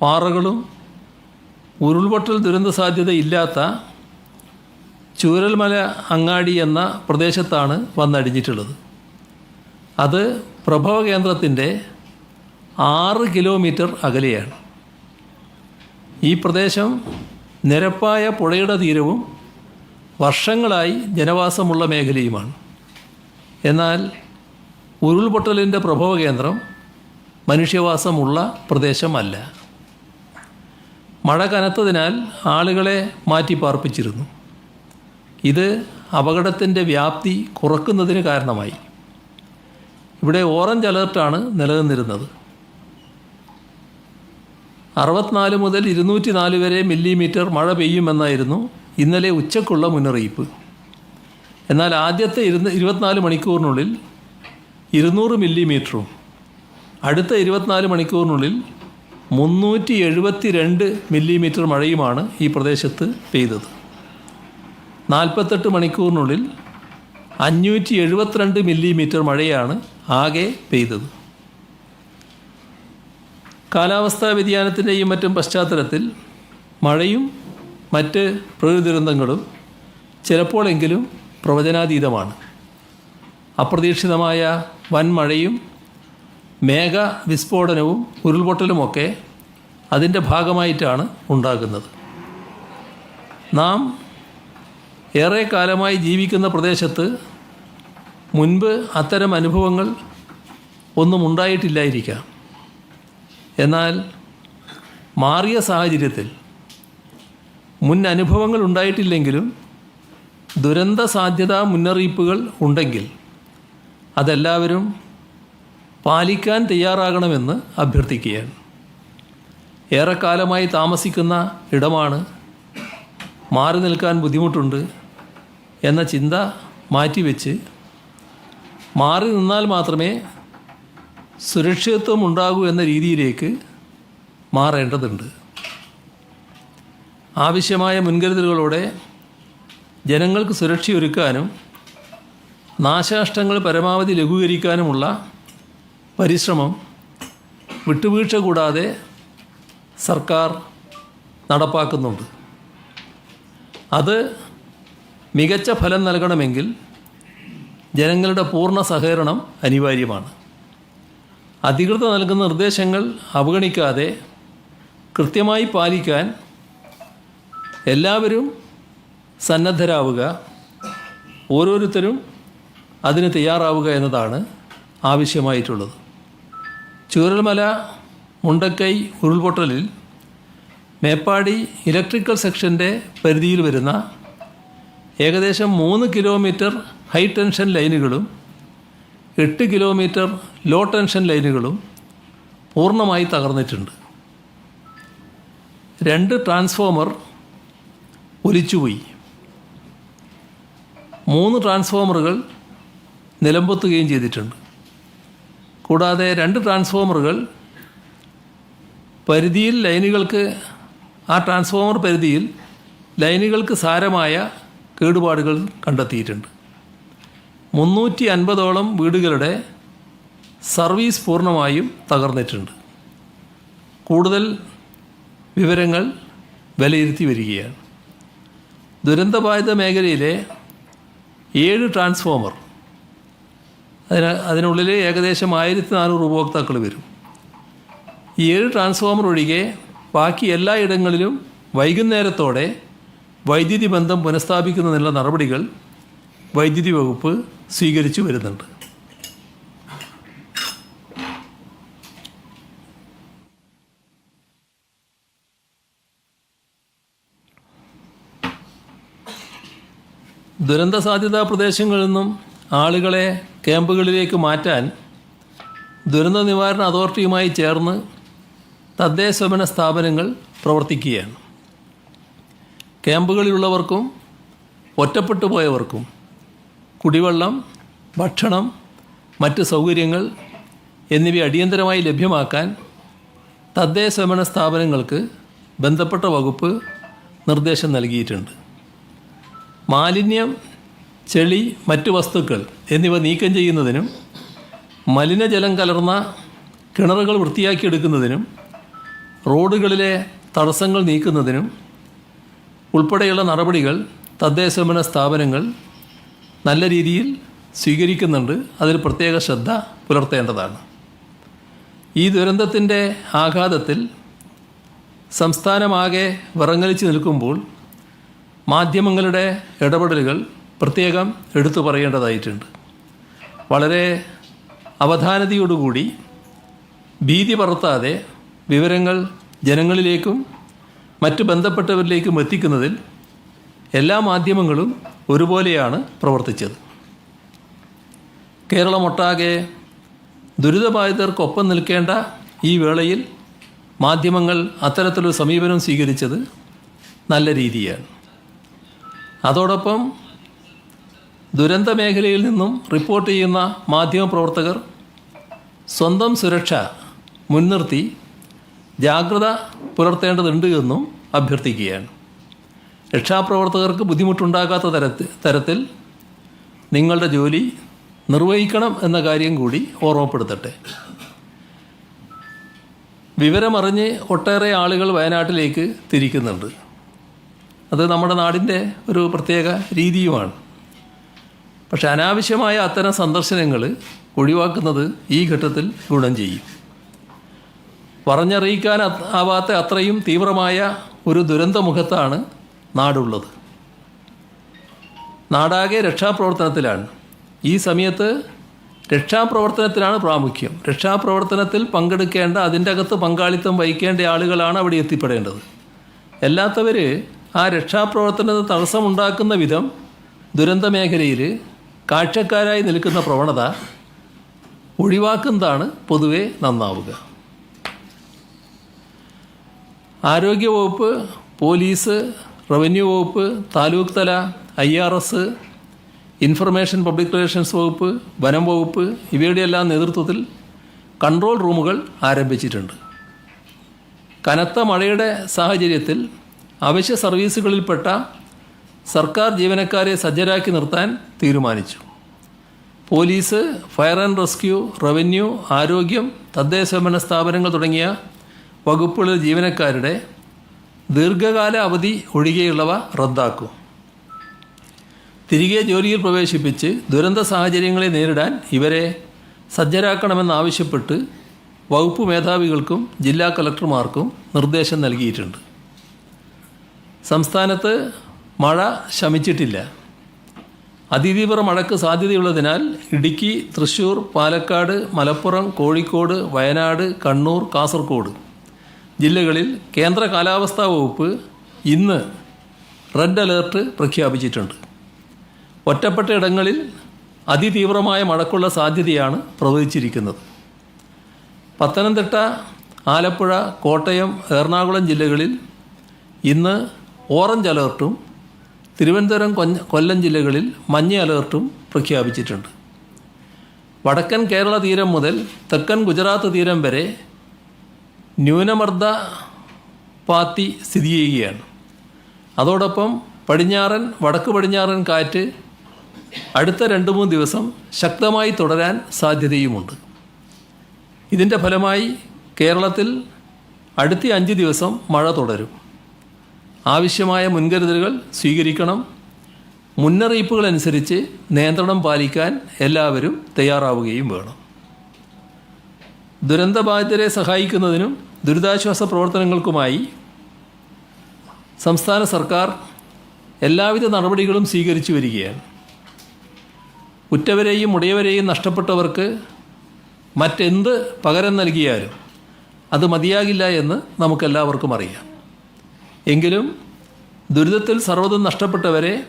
പാറകളും ഉരുൾപൊട്ടൽ ദുരന്ത സാധ്യത ഇല്ലാത്ത ചൂരൽമല അങ്ങാടി എന്ന പ്രദേശത്താണ് വന്നടിഞ്ഞിട്ടുള്ളത്. അത് പ്രഭവ കേന്ദ്രത്തിന്റെ ആറ് കിലോമീറ്റർ അകലെയാണ്. ഈ പ്രദേശം നിരപ്പായ പുഴയുടെ തീരവും വർഷങ്ങളായി ജനവാസമുള്ള മേഖലയുമാണ്. എന്നാൽ ഉരുൾപൊട്ടലിന്റെ പ്രഭവ കേന്ദ്രം മനുഷ്യവാസമുള്ള പ്രദേശമല്ല. മഴ കനത്തതിനാൽ ആളുകളെ മാറ്റി പാർപ്പിച്ചിരുന്നു. ഇത് അപകടത്തിന്റെ വ്യാപ്തി കുറക്കുന്നതിന് കാരണമായി. ഇവിടെ ഓറഞ്ച് അലേർട്ടാണ് നിലനിന്നിരുന്നത്. അറുപത്തിനാല് മുതൽ ഇരുന്നൂറ്റി നാല് വരെ മില്ലിമീറ്റർ മഴ പെയ്യുമെന്നായിരുന്നു ഇന്നലെ ഉച്ചക്കുള്ള മുന്നറിയിപ്പ്. എന്നാൽ ആദ്യത്തെ ഇരുന്ന് ഇരുപത്തിനാല് മണിക്കൂറിനുള്ളിൽ ഇരുന്നൂറ് മില്ലിമീറ്ററും അടുത്ത ഇരുപത്തിനാല് മണിക്കൂറിനുള്ളിൽ മുന്നൂറ്റി എഴുപത്തി രണ്ട് മില്ലിമീറ്റർ മഴയുമാണ് ഈ പ്രദേശത്ത് പെയ്തത്. നാൽപ്പത്തെട്ട് മണിക്കൂറിനുള്ളിൽ അഞ്ഞൂറ്റി എഴുപത്തിരണ്ട് മില്ലിമീറ്റർ മഴയാണ് ആകെ പെയ്തത്. കാലാവസ്ഥാ വ്യതിയാനത്തിന്റെയും മറ്റും പശ്ചാത്തലത്തിൽ മഴയും മറ്റ് പ്രകൃതി ദുരന്തങ്ങളും ചിലപ്പോഴെങ്കിലും പ്രവചനാതീതമാണ്. അപ്രതീക്ഷിതമായ വൻ മഴയും മേഘ വിസ്ഫോടനവും ഉരുൾപൊട്ടലുമൊക്കെ അതിന്റെ ഭാഗമായിട്ടാണ് ഉണ്ടാകുന്നത്. നാം ഏറെ കാലമായി ജീവിക്കുന്ന പ്രദേശത്ത് മുൻപ് അത്തരം അനുഭവങ്ങൾ ഒന്നും ഉണ്ടായിട്ടില്ലായിരിക്കാം. എന്നാൽ മാറിയ സാഹചര്യത്തിൽ മുൻ അനുഭവങ്ങൾ ഉണ്ടായിട്ടില്ലെങ്കിലും ദുരന്ത സാധ്യതാ മുന്നറിയിപ്പുകൾ ഉണ്ടെങ്കിൽ അതെല്ലാവരും പാലിക്കാൻ തയ്യാറാകണമെന്ന് അഭ്യർത്ഥിക്കുകയാണ്. ഏറെക്കാലമായി താമസിക്കുന്ന ഇടമാണ് മാറി നിൽക്കാൻ ബുദ്ധിമുട്ടുണ്ട് എന്ന ചിന്ത മാറ്റിവെച്ച് മാറി നിന്നാൽ മാത്രമേ സുരക്ഷിതത്വം ഉണ്ടാകൂ എന്ന രീതിയിലേക്ക് മാറേണ്ടതുണ്ട്. ആവശ്യമായ മുൻകരുതലുകളോടെ ജനങ്ങൾക്ക് സുരക്ഷയൊരുക്കാനും നാശനഷ്ടങ്ങൾ പരമാവധി ലഘൂകരിക്കാനുമുള്ള പരിശ്രമം വിട്ടുവീഴ്ച കൂടാതെ സർക്കാർ നടപ്പാക്കുന്നുണ്ട്. അത് മികച്ച ഫലം നൽകണമെങ്കിൽ ജനങ്ങളുടെ പൂർണ സഹകരണം അനിവാര്യമാണ്. അധികൃതർ നൽകുന്ന നിർദ്ദേശങ്ങൾ അവഗണിക്കാതെ കൃത്യമായി പാലിക്കാൻ എല്ലാവരും സന്നദ്ധരാവുക ഓരോരുത്തരും അതിന് തയ്യാറാവുക എന്നതാണ് ആവശ്യമായിട്ടുള്ളത്. ചൂരൽമല മുണ്ടക്കൈ ഉരുൾപൊട്ടലിൽ മേപ്പാടി ഇലക്ട്രിക്കൽ സെക്ഷന്റെ പരിധിയിൽ വരുന്ന ഏകദേശം മൂന്ന് കിലോമീറ്റർ ഹൈ ടെൻഷൻ ലൈനുകളും എട്ട് കിലോമീറ്റർ ലോ ടെൻഷൻ ലൈനുകളും പൂർണമായി തകർന്നിട്ടുണ്ട്. രണ്ട് ട്രാൻസ്ഫോമർ ഒലിച്ചുപോയി. മൂന്ന് ട്രാൻസ്ഫോമറുകൾ നിലമ്പൊത്തുകയും ചെയ്തിട്ടുണ്ട്. കൂടാതെ രണ്ട് ട്രാൻസ്ഫോമറുകൾ പരിധിയിൽ ലൈനുകൾക്ക് ആ ട്രാൻസ്ഫോമർ പരിധിയിൽ ലൈനുകൾക്ക് സാരമായ കേടുപാടുകൾ കണ്ടെത്തിയിട്ടുണ്ട്. മുന്നൂറ്റി അൻപതോളം വീടുകളുടെ സർവീസ് പൂർണമായും തകർന്നിട്ടുണ്ട്. കൂടുതൽ വിവരങ്ങൾ വിലയിരുത്തി വരികയാണ്. ദുരന്തബാധിത മേഖലയിലെ ഏഴ് ട്രാൻസ്ഫോമർ അതിന് അതിനുള്ളിൽ ഏകദേശം ആയിരത്തി നാനൂറ് ഉപഭോക്താക്കൾ വരും. ഈ ഏഴ് ട്രാൻസ്ഫോമർ ഒഴികെ ബാക്കി എല്ലാ ഇടങ്ങളിലും വൈകുന്നേരത്തോടെ വൈദ്യുതി ബന്ധം പുനഃസ്ഥാപിക്കുന്നതിനുള്ള നടപടികൾ വൈദ്യുതി വകുപ്പ് സ്വീകരിച്ചു വരുന്നുണ്ട്. ദുരന്ത സാധ്യതാ പ്രദേശങ്ങളിൽ നിന്നും ആളുകളെ ക്യാമ്പുകളിലേക്ക് മാറ്റാൻ ദുരന്ത നിവാരണ അതോറിറ്റിയുമായി ചേർന്ന് തദ്ദേശഭരണ സ്ഥാപനങ്ങൾ പ്രവർത്തിക്കുകയാണ്. ക്യാമ്പുകളിലുള്ളവർക്കും ഒറ്റപ്പെട്ടു പോയവർക്കും കുടിവെള്ളം ഭക്ഷണം മറ്റ് സൗകര്യങ്ങൾ എന്നിവ അടിയന്തരമായി ലഭ്യമാക്കാൻ തദ്ദേശഭരണ സ്ഥാപനങ്ങൾക്ക് ബന്ധപ്പെട്ട വകുപ്പ് നിർദ്ദേശം നൽകിയിട്ടുണ്ട്. മാലിന്യം ചെളി മറ്റു വസ്തുക്കൾ എന്നിവ നീക്കം ചെയ്യുന്നതിനും മലിനജലം കലർന്ന കിണറുകൾ വൃത്തിയാക്കിയെടുക്കുന്നതിനും റോഡുകളിലെ തടസ്സങ്ങൾ നീക്കുന്നതിനും ഉൾപ്പെടെയുള്ള നടപടികൾ തദ്ദേശഭരണ സ്ഥാപനങ്ങൾ നല്ല രീതിയിൽ സ്വീകരിക്കുന്നുണ്ട്. അതിൽ പ്രത്യേക ശ്രദ്ധ പുലർത്തേണ്ടതാണ്. ഈ ദുരന്തത്തിന്റെ ആഘാതത്തിൽ സംസ്ഥാനമാകെ വിറങ്ങലിച്ച് നിൽക്കുമ്പോൾ മാധ്യമങ്ങളുടെ ഇടപെടലുകൾ പ്രത്യേകം എടുത്തു പറയേണ്ടതായിട്ടുണ്ട്. വളരെ അവധാനതയോടുകൂടി ഭീതി പറത്താതെ വിവരങ്ങൾ ജനങ്ങളിലേക്കും മറ്റ് ബന്ധപ്പെട്ടവരിലേക്കും എത്തിക്കുന്നതിൽ എല്ലാ മാധ്യമങ്ങളും ഒരുപോലെയാണ് പ്രവർത്തിച്ചത്. കേരളമൊട്ടാകെ ദുരിതബാധിതർക്കൊപ്പം നിൽക്കേണ്ട ഈ വേളയിൽ മാധ്യമങ്ങൾ അത്തരത്തിലൊരു സമീപനം സ്വീകരിച്ചത് നല്ല രീതിയാണ്. അതോടൊപ്പം ദുരന്ത മേഖലയിൽ നിന്നും റിപ്പോർട്ട് ചെയ്യുന്ന മാധ്യമപ്രവർത്തകർ സ്വന്തം സുരക്ഷ മുൻനിർത്തി ജാഗ്രത പുലർത്തേണ്ടതുണ്ട് എന്നും അഭ്യർത്ഥിക്കുകയാണ്. രക്ഷാപ്രവർത്തകർക്ക് ബുദ്ധിമുട്ടുണ്ടാകാത്ത തരത്തിൽ തരത്തിൽ നിങ്ങളുടെ ജോലി നിർവഹിക്കണം എന്ന കാര്യം കൂടി ഓർമ്മപ്പെടുത്തട്ടെ. വിവരമറിഞ്ഞ് ഒട്ടേറെ ആളുകൾ വയനാട്ടിലേക്ക് തിരിക്കുന്നുണ്ട്. അത് നമ്മുടെ നാടിന്റെ ഒരു പ്രത്യേക രീതിയുമാണ്. പക്ഷെ അനാവശ്യമായ അത്തരം സന്ദർശനങ്ങൾ ഒഴിവാക്കുന്നത് ഈ ഘട്ടത്തിൽ ഗുണം ചെയ്യും. പറഞ്ഞറിയിക്കാൻ ആവാത്ത അത്രയും തീവ്രമായ ഒരു ദുരന്തമുഖത്താണ് നാടുള്ളത്. നാടാകെ രക്ഷാപ്രവർത്തനത്തിലാണ്. ഈ സമയത്ത് രക്ഷാപ്രവർത്തനത്തിലാണ് പ്രാമുഖ്യം. രക്ഷാപ്രവർത്തനത്തിൽ പങ്കെടുക്കേണ്ട അതിന്റെ അകത്ത് പങ്കാളിത്തം വഹിക്കേണ്ട ആളുകളാണ് അവിടെ എത്തിപ്പെടേണ്ടത്. അല്ലാത്തവർ ആ രക്ഷാപ്രവർത്തനത്തിന് തടസ്സമുണ്ടാക്കുന്ന വിധം ദുരന്ത മേഖലയിൽ കാഴ്ചക്കാരായി നിൽക്കുന്ന പ്രവണത ഒഴിവാക്കുന്നതാണ് പൊതുവെ നന്നാവുക. ആരോഗ്യവകുപ്പ് പോലീസ് റവന്യൂ വകുപ്പ് താലൂക്ക് തല I R S information public relations വകുപ്പ് വനം വകുപ്പ് ഇവയുടെയെല്ലാം നേതൃത്വത്തിൽ കൺട്രോൾ റൂമുകൾ ആരംഭിച്ചിട്ടുണ്ട്. കനത്ത മഴയുടെ സാഹചര്യത്തിൽ അവശ്യ സർവീസുകളിൽപ്പെട്ട സർക്കാർ ജീവനക്കാരെ സജ്ജരാക്കി നിർത്താൻ തീരുമാനിച്ചു. Police fire and rescue revenue ആരോഗ്യം തദ്ദേശഭരണ സ്ഥാപനങ്ങൾ തുടങ്ങിയ വകുപ്പുകളിലെ ജീവനക്കാരുടെ ദീർഘകാല അവധി ഒഴികെയുള്ളവ റദ്ദാക്കും. തിരികെ ജോലിയിൽ പ്രവേശിപ്പിച്ച് ദുരന്ത സാഹചര്യങ്ങളെ നേരിടാൻ ഇവരെ സജ്ജരാക്കണമെന്നാവശ്യപ്പെട്ട് വകുപ്പ് മേധാവികൾക്കും ജില്ലാ കളക്ടർമാർക്കും നിർദ്ദേശം നൽകിയിട്ടുണ്ട്. സംസ്ഥാനത്ത് മഴ ശമിച്ചിട്ടില്ല. അതിതീവ്ര മഴയ്ക്ക് സാധ്യതയുള്ളതിനാൽ ഇടുക്കി തൃശൂർ പാലക്കാട് മലപ്പുറം കോഴിക്കോട് വയനാട് കണ്ണൂർ കാസർഗോഡ് ജില്ലകളിൽ കേന്ദ്ര കാലാവസ്ഥാ വകുപ്പ് ഇന്ന് റെഡ് അലേർട്ട് പ്രഖ്യാപിച്ചിട്ടുണ്ട്. ഒറ്റപ്പെട്ട ഇടങ്ങളിൽ അതിതീവ്രമായ മഴക്കുള്ള സാധ്യതയാണ് പ്രവചിച്ചിരിക്കുന്നത് പത്തനംതിട്ട ആലപ്പുഴ കോട്ടയം എറണാകുളം ജില്ലകളിൽ ഇന്ന് ഓറഞ്ച് അലേർട്ടും തിരുവനന്തപുരം കൊല്ലം ജില്ലകളിൽ മഞ്ഞ അലേർട്ടും പ്രഖ്യാപിച്ചിട്ടുണ്ട്. വടക്കൻ കേരള തീരം മുതൽ തെക്കൻ ഗുജറാത്ത് തീരം വരെ ന്യൂനമർദ്ദ പാത്തി സ്ഥിതി ചെയ്യുകയാണ്. അതോടൊപ്പം പടിഞ്ഞാറൻ വടക്ക് പടിഞ്ഞാറൻ കാറ്റ് അടുത്ത രണ്ട് മൂന്ന് ദിവസം ശക്തമായി തുടരാൻ സാധ്യതയുമുണ്ട്. ഇതിന്റെ ഫലമായി കേരളത്തിൽ അടുത്ത അഞ്ച് ദിവസം മഴ തുടരും. ആവശ്യമായ മുൻകരുതലുകൾ സ്വീകരിക്കണം. മുന്നറിയിപ്പുകൾ അനുസരിച്ച് നിയന്ത്രണം പാലിക്കാൻ എല്ലാവരും തയ്യാറാവുകയും വേണം. ദുരന്തബാധിതരെ സഹായിക്കുന്നതിനും ദുരിതാശ്വാസ പ്രവർത്തനങ്ങൾക്കുമായി സംസ്ഥാന സർക്കാർ എല്ലാവിധ നടപടികളും സ്വീകരിച്ചു വരികയാണ്. ഉറ്റവരെയും ഉടയവരെയും നഷ്ടപ്പെട്ടവർക്ക് മറ്റെന്ത് പകരം നൽകിയാലും അത് മതിയാകില്ല എന്ന് നമുക്കെല്ലാവർക്കും അറിയാം. എങ്കിലും ദുരിതത്തിൽ സർവതും നഷ്ടപ്പെട്ടവരെ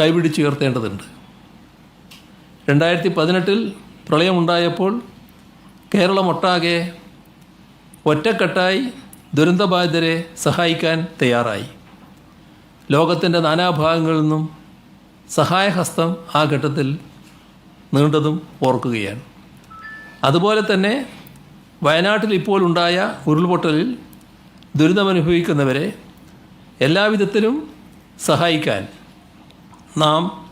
കൈപിടിച്ചുയർത്തേണ്ടതുണ്ട് രണ്ടായിരത്തി പതിനെട്ടിൽ പ്രളയമുണ്ടായപ്പോൾ കേരളമൊട്ടാകെ ഒറ്റക്കെട്ടായി ദുരന്തബാധിതരെ സഹായിക്കാൻ തയ്യാറായി. ലോകത്തിന്റെ നാനാഭാഗങ്ങളിൽ നിന്നും സഹായഹസ്തം ആ ഘട്ടത്തിൽ നീണ്ടതും ഓർക്കുകയാണ്. അതുപോലെ തന്നെ വയനാട്ടിൽ ഇപ്പോൾ ഉണ്ടായ ഉരുൾപൊട്ടലിൽ ദുരിതമനുഭവിക്കുന്നവരെ എല്ലാവിധത്തിലും സഹായിക്കാൻ നാം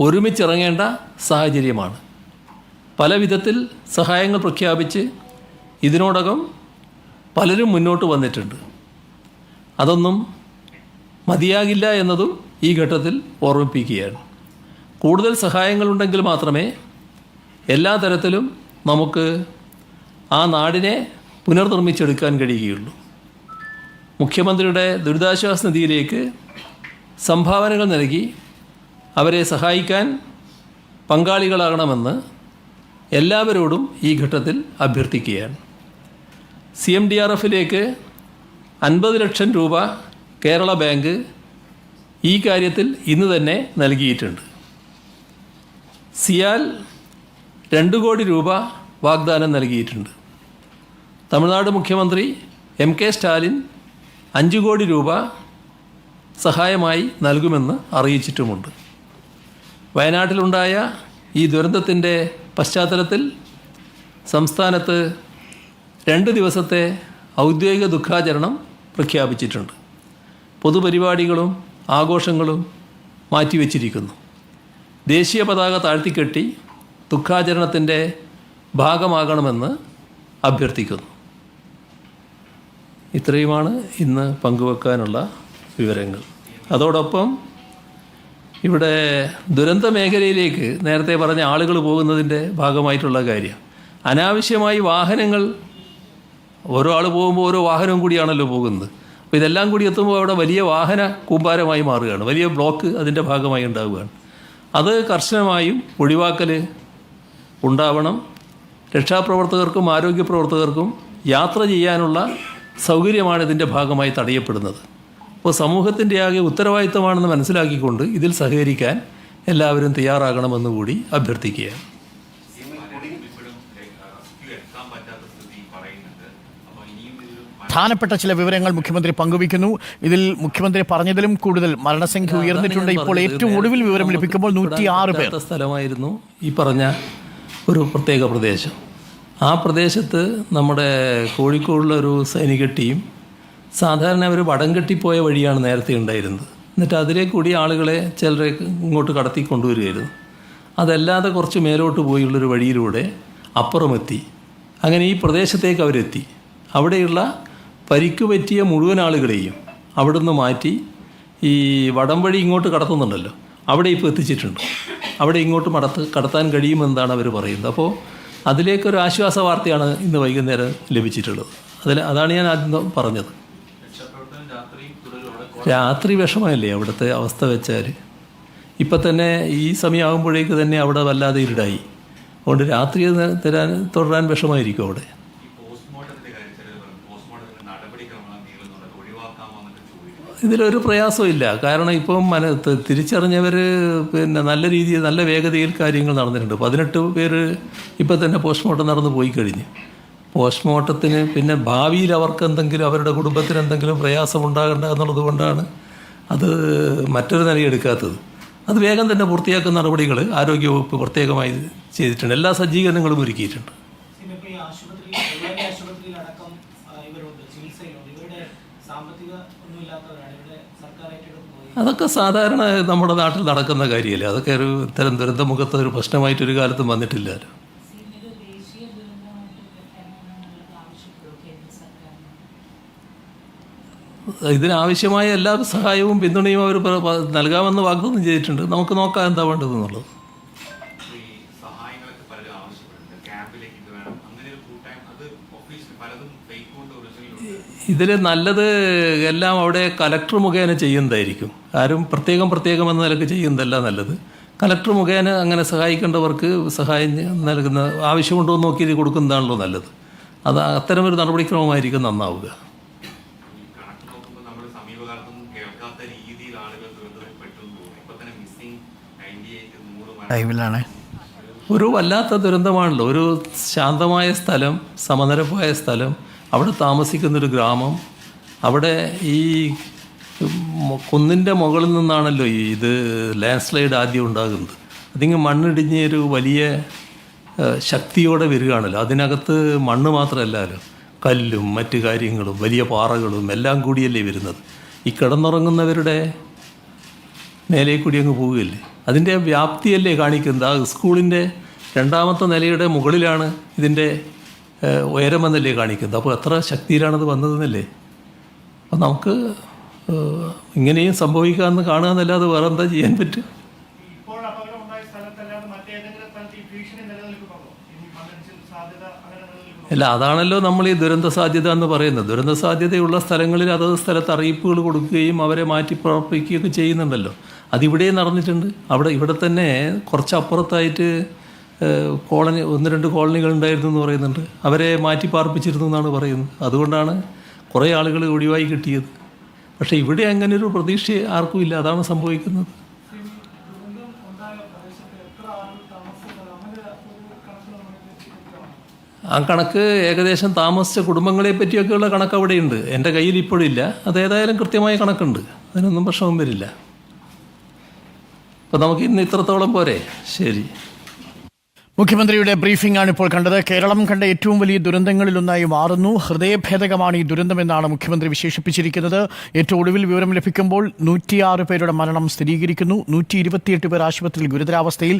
ഒരുമിച്ചിറങ്ങേണ്ട സാഹചര്യമാണ്. പല വിധത്തിൽ സഹായങ്ങൾ പ്രഖ്യാപിച്ച് ഇതിനോടകം പലരും മുന്നോട്ട് വന്നിട്ടുണ്ട്. അതൊന്നും മതിയാകില്ല എന്നതും ഈ ഘട്ടത്തിൽ ഓർമ്മിപ്പിക്കുകയാണ്. കൂടുതൽ സഹായങ്ങളുണ്ടെങ്കിൽ മാത്രമേ എല്ലാ തരത്തിലും നമുക്ക് ആ നാടിനെ പുനർനിർമ്മിച്ചെടുക്കാൻ കഴിയുകയുള്ളൂ. മുഖ്യമന്ത്രിയുടെ ദുരിതാശ്വാസ നിധിയിലേക്ക് സംഭാവനകൾ നൽകി അവരെ സഹായിക്കാൻ പങ്കാളികളാകണമെന്ന് എല്ലാവരോടും ഈ ഘട്ടത്തിൽ അഭ്യർത്ഥിക്കുകയാണ്. സി എം ഡി ആർ എഫിലേക്ക് അൻപത് ലക്ഷം രൂപ കേരള ബാങ്ക് ഈ കാര്യത്തിൽ ഇന്ന് തന്നെ നൽകിയിട്ടുണ്ട്. സിയാൽ രണ്ട് കോടി രൂപ വാഗ്ദാനം നൽകിയിട്ടുണ്ട്. തമിഴ്നാട് മുഖ്യമന്ത്രി എം കെ സ്റ്റാലിൻ അഞ്ച് കോടി രൂപ സഹായമായി നൽകുമെന്ന് അറിയിച്ചിട്ടുമുണ്ട്. വയനാട്ടിലുണ്ടായ ഈ ദുരന്തത്തിന്റെ പശ്ചാത്തലത്തിൽ സംസ്ഥാനത്ത് രണ്ട് ദിവസത്തെ ഔദ്യോഗിക ദുഃഖാചരണം പ്രഖ്യാപിച്ചിട്ടുണ്ട്. പൊതുപരിപാടികളും ആഘോഷങ്ങളും മാറ്റിവെച്ചിരിക്കുന്നു. ദേശീയ പതാക താഴ്ത്തിക്കെട്ടി ദുഃഖാചരണത്തിന്റെ ഭാഗമാകണമെന്ന് അഭ്യർത്ഥിക്കുന്നു. ഇത്രയുമാണ് ഇന്ന് പങ്കുവെക്കാനുള്ള വിവരങ്ങൾ. അതോടൊപ്പം ഇവിടെ ദുരന്ത മേഖലയിലേക്ക് നേരത്തെ പറഞ്ഞ ആളുകൾ പോകുന്നതിന്റെ ഭാഗമായിട്ടുള്ള കാര്യം. അനാവശ്യമായി വാഹനങ്ങൾ ഓരോ ആൾ പോകുമ്പോൾ ഓരോ വാഹനവും കൂടിയാണല്ലോ പോകുന്നത്. അപ്പോൾ ഇതെല്ലാം കൂടി എത്തുമ്പോൾ അവിടെ വലിയ വാഹന കൂമ്പാരമായി മാറുകയാണ്. വലിയ ബ്ലോക്ക് അതിന്റെ ഭാഗമായി ഉണ്ടാവുകയാണ്. അത് കർശനമായും ഒഴിവാക്കൽ ഉണ്ടാവണം. രക്ഷാപ്രവർത്തകർക്കും ആരോഗ്യ പ്രവർത്തകർക്കും യാത്ര ചെയ്യാനുള്ള സൗകര്യമാണ് ഇതിന്റെ ഭാഗമായി തടയപ്പെടുന്നത്. അപ്പോൾ സമൂഹത്തിന്റെ ആകെ ഉത്തരവാദിത്തമാണെന്ന് മനസ്സിലാക്കിക്കൊണ്ട് ഇതിൽ സഹകരിക്കാൻ എല്ലാവരും തയ്യാറാകണമെന്ന് കൂടി അഭ്യർത്ഥിക്കുകയാണ്. പ്രധാനപ്പെട്ട ചില വിവരങ്ങൾ മുഖ്യമന്ത്രി പങ്കുവയ്ക്കുന്നു. ഇതിൽ മുഖ്യമന്ത്രി പറഞ്ഞതിലും കൂടുതൽ മരണസംഖ്യ ഉയർന്നിട്ടുണ്ട്. ഇപ്പോൾ ഏറ്റവും ഒടുവിൽ വിവരം ലഭിക്കുമ്പോൾ നൂറ്റി ആറ് പേർ. സ്ഥലമായിരുന്നു ഈ പറഞ്ഞ ഒരു പ്രത്യേക പ്രദേശം. ആ പ്രദേശത്ത് നമ്മുടെ കോഴിക്കോടുള്ള ഒരു സൈനിക ടീം സാധാരണ അവർ വടം കെട്ടിപ്പോയ വഴിയാണ് നേരത്തെ ഉണ്ടായിരുന്നത്. എന്നിട്ട് അതിലേ കൂടി ആളുകളെ ചിലരെ ഇങ്ങോട്ട് കടത്തി കൊണ്ടുവരികയായിരുന്നു അതല്ലാതെ കുറച്ച് മേലോട്ട് പോയുള്ളൊരു വഴിയിലൂടെ അപ്പുറമെത്തി. അങ്ങനെ ഈ പ്രദേശത്തേക്ക് അവരെത്തി. അവിടെയുള്ള പരിക്ക് പറ്റിയ മുഴുവൻ ആളുകളെയും അവിടുന്ന് മാറ്റി ഈ വടം വഴി ഇങ്ങോട്ട് കടത്തുന്നുണ്ടല്ലോ. അവിടെ ഇപ്പോൾ എത്തിച്ചിട്ടുണ്ട്. അവിടെ ഇങ്ങോട്ട് മടത്ത് കടത്താൻ കഴിയുമെന്നാണ് അവർ പറയുന്നത്. അപ്പോൾ അതിലേക്കൊരു ആശ്വാസ വാർത്തയാണ് ഇന്ന് വൈകുന്നേരം ലഭിച്ചിട്ടുള്ളത്. അതിൽ അതാണ് ഞാൻ ആദ്യം പറഞ്ഞത്. രാത്രി വിഷമമല്ലേ അവിടുത്തെ അവസ്ഥ വെച്ചാൽ? ഇപ്പം തന്നെ ഈ സമയമാകുമ്പോഴേക്ക് തന്നെ അവിടെ വല്ലാതെ ഇരുടായി. അതുകൊണ്ട് രാത്രി തരാൻ തുടരാൻ വിഷമായിരിക്കും അവിടെ. ഇതിലൊരു പ്രയാസമില്ല കാരണം ഇപ്പം മന തിരിച്ചറിഞ്ഞവർ പിന്നെ നല്ല രീതിയിൽ നല്ല വേഗതയിൽ കാര്യങ്ങൾ നടന്നിട്ടുണ്ട്. പതിനെട്ട് പേര് ഇപ്പം തന്നെ പോസ്റ്റ്മോർട്ടം നടന്നു പോയി കഴിഞ്ഞു. പോസ്റ്റ്മോർട്ടത്തിന് പിന്നെ ഭാവിയിൽ അവർക്ക് എന്തെങ്കിലും അവരുടെ കുടുംബത്തിന് എന്തെങ്കിലും പ്രയാസം ഉണ്ടാകണ്ട എന്നുള്ളത് കൊണ്ടാണ് അത് മറ്റൊരു നിലയെടുക്കാത്തത് അത് വേഗം തന്നെ പൂർത്തിയാക്കുന്ന നടപടികൾ ആരോഗ്യവകുപ്പ് പ്രത്യേകമായി ചെയ്തിട്ടുണ്ട്. എല്ലാ സജ്ജീകരണങ്ങളും ഒരുക്കിയിട്ടുണ്ട്. അതൊക്കെ സാധാരണ നമ്മുടെ നാട്ടിൽ നടക്കുന്ന കാര്യമല്ലേ? അതൊക്കെ ഒരു ഇത്തരം ദുരന്തമുഖത്ത് ഒരു പ്രശ്നമായിട്ട് ഒരു കാലത്തും വന്നിട്ടില്ലല്ലോ ഇതിനാവശ്യമായ എല്ലാ സഹായവും പിന്തുണയും അവർ നൽകാമെന്ന് വാഗ്ദാനം ചെയ്തിട്ടുണ്ട്. നമുക്ക് നോക്കാം എന്താ വേണ്ടതെന്നുള്ളത് ഈ സഹായങ്ങളൊക്കെ പലരും ആവശ്യപ്പെടുന്നുണ്ട് ക്യാമ്പിലേക്ക് ഇത് വേണം അങ്ങനെ ഒരു കൂട്ടായ്മ അത് ഒഫീഷ്യൽ പലതും ഫേക്ക് കൊണ്ട് ഒറിജിനലുണ്ട് ഇതിൽ നല്ലത് എല്ലാം അവിടെ കലക്ടർ മുഖേന ചെയ്യുന്നതായിരിക്കും. ആരും പ്രത്യേകം പ്രത്യേകം എന്ന നിലയ്ക്ക് ചെയ്യുന്നതല്ല നല്ലത്. കലക്ടർ മുഖേന അങ്ങനെ സഹായിക്കേണ്ടവർക്ക് സഹായം നൽകുന്ന ആവശ്യമുണ്ടോ എന്ന് നോക്കി കൊടുക്കുന്നതാണല്ലോ നല്ലത്. അത് അത്തരമൊരു നടപടിക്രമമായിരിക്കും നന്നാവുക. ഒരു വല്ലാത്ത ദുരന്തമാണല്ലോ. ഒരു ശാന്തമായ സ്ഥലം സമനിരപ്പായ സ്ഥലം അവിടെ താമസിക്കുന്നൊരു ഗ്രാമം. അവിടെ ഈ കുന്നിന്റെ മുകളിൽ നിന്നാണല്ലോ ഈ ഇത് ലാൻഡ് സ്ലൈഡ് ആദ്യം ഉണ്ടാകുന്നത്. അതിങ്ങ് മണ്ണിടിഞ്ഞ് ഒരു വലിയ ശക്തിയോടെ വരികയാണല്ലോ. അതിനകത്ത് മണ്ണ് മാത്രമല്ലല്ലോ. കല്ലും മറ്റ് കാര്യങ്ങളും വലിയ പാറകളും എല്ലാം കൂടിയല്ലേ വരുന്നത്. ഈ കിടന്നുറങ്ങുന്നവരുടെ മേലെ കൂടി അങ്ങ് പോവുകയല്ലേ. അതിന്റെ വ്യാപ്തിയല്ലേ കാണിക്കുന്നത്? ആ സ്കൂളിന്റെ രണ്ടാമത്തെ നിലയുടെ മുകളിലാണ് ഇതിന്റെ ഉയരമെന്നല്ലേ കാണിക്കുന്നത്? അപ്പോൾ എത്ര ശക്തിയിലാണത് വന്നതെന്നല്ലേ? അപ്പം നമുക്ക് ഇങ്ങനെയും സംഭവിക്കാമെന്ന് കാണുക എന്നല്ലാതെ വേറെ എന്താ ചെയ്യാൻ പറ്റും അല്ല അതാണല്ലോ നമ്മൾ ഈ ദുരന്ത സാധ്യത എന്ന് പറയുന്നത്. ദുരന്ത സാധ്യതയുള്ള സ്ഥലങ്ങളിൽ അതത് സ്ഥലത്ത് അറിയിപ്പുകൾ കൊടുക്കുകയും അവരെ മാറ്റി പ്രവർത്തിക്കുകയൊക്കെ ചെയ്യുന്നുണ്ടല്ലോ. അതിവിടെയും നടന്നിട്ടുണ്ട്. അവിടെ ഇവിടെ തന്നെ കുറച്ച് അപ്പുറത്തായിട്ട് ഏഹ്, കോളനി ഒന്ന് രണ്ട് കോളനികൾ ഉണ്ടായിരുന്നു എന്ന് പറയുന്നുണ്ട്. അവരെ മാറ്റി പാർപ്പിച്ചിരുന്നു എന്നാണ് പറയുന്നത്. അതുകൊണ്ടാണ് കുറേ ആളുകൾ ഒഴിവായി കിട്ടിയത്. പക്ഷേ ഇവിടെ അങ്ങനെ ഒരു പ്രതീക്ഷ ആർക്കും ഇല്ല. അതാണ് സംഭവിക്കുന്നത്. ആ കണക്ക് ഏകദേശം താമസിച്ച കുടുംബങ്ങളെ പറ്റിയൊക്കെയുള്ള കണക്ക് അവിടെയുണ്ട്. എന്റെ കയ്യിൽ ഇപ്പോഴില്ല അത് ഏതായാലും കൃത്യമായ കണക്കുണ്ട്. അതിനൊന്നും പ്രശ്നവും വരില്ല അപ്പോൾ നമുക്ക് ഇന്ന് ഇത്രത്തോളം പോരെ. ശരി. മുഖ്യമന്ത്രിയുടെ ബ്രീഫിംഗാണ് ഇപ്പോൾ കണ്ടത്. കേരളം കണ്ട ഏറ്റവും വലിയ ദുരന്തങ്ങളിലൊന്നായി മാറുന്നു. ഹൃദയഭേദകമാണ് ഈ ദുരന്തമെന്നാണ് മുഖ്യമന്ത്രി വിശേഷിപ്പിച്ചിരിക്കുന്നത്. ഏറ്റവും ഒടുവിൽ വിവരം ലഭിക്കുമ്പോൾ നൂറ്റിയാറ് പേരുടെ മരണം സ്ഥിരീകരിക്കുന്നു. നൂറ്റി ഇരുപത്തിയെട്ട് പേർ ആശുപത്രിയിൽ ഗുരുതരാവസ്ഥയിൽ.